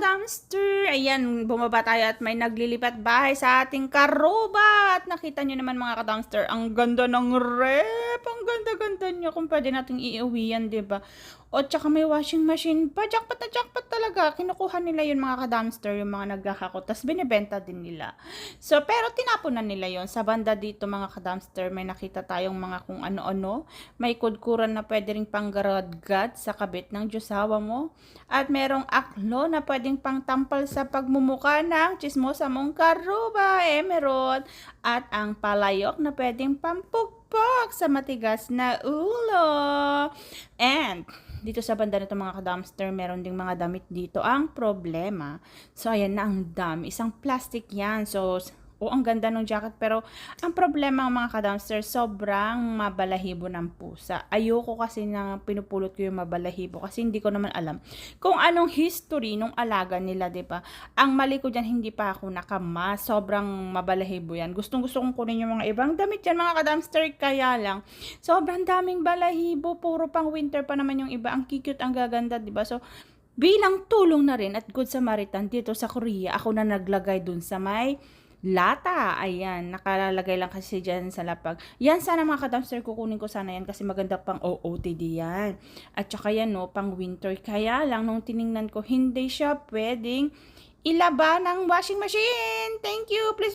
ka-dumpster! Ayan, bumaba tayo at may naglilipat bahay sa ating karuba. At nakita nyo naman mga ka-dumpster, ang ganda ng rep. Ang ganda-ganda niya kung pwede nating iuwi yan, ba? O tsaka may washing machine pa. Jackpot na jackpot talaga. Kinukuha nila yun mga ka-dumpster, yung mga nagkakakot. Tapos binibenta din nila. So, pero tinapon na nila yon Sa banda dito mga ka-dumpster, may nakita tayong mga kung ano-ano. May kudkuran na pwede ring panggaradgad sa kabit ng Diyosawa mo. At merong aklo na pwedeng pangtampal sa pagmumuka ng chismosa mong karuba, emerald. At ang palayok na pwedeng pampugpog sa matigas na ulo. Dito sa banda nito mga ka-dumpster, meron ding mga damit dito. Ang problema, so ayan na ang dami. Isang plastic yan. So, o ang ganda ng jacket. Pero ang problema ng mga ka-dumpster sobrang mabalahibo ng pusa. Ayoko kasi na pinupulot ko yung mabalahibo kasi hindi ko naman alam kung anong history nung alaga nila ba? Ang mali ko diyan hindi pa ako nakama. Sobrang mabalahibo yan. Gustong gusto kong kunin yung mga ibang damit yan mga ka-dumpster. Kaya lang sobrang daming balahibo. Puro pang winter pa naman yung iba. Ang cute ang gaganda ba? So bilang tulong na rin at good Samaritan dito sa Korea ako na naglagay dun sa may lata. Ayan, nakalalagay lang kasi dyan sa lapag. Yan, sana mga ka-dumpster, kukunin ko sana yan kasi maganda pang OOTD yan. At saka yan, no, pang winter. Kaya lang, nung tiningnan ko, hindi siya pwedeng ilaba ng washing machine. Thank you. Please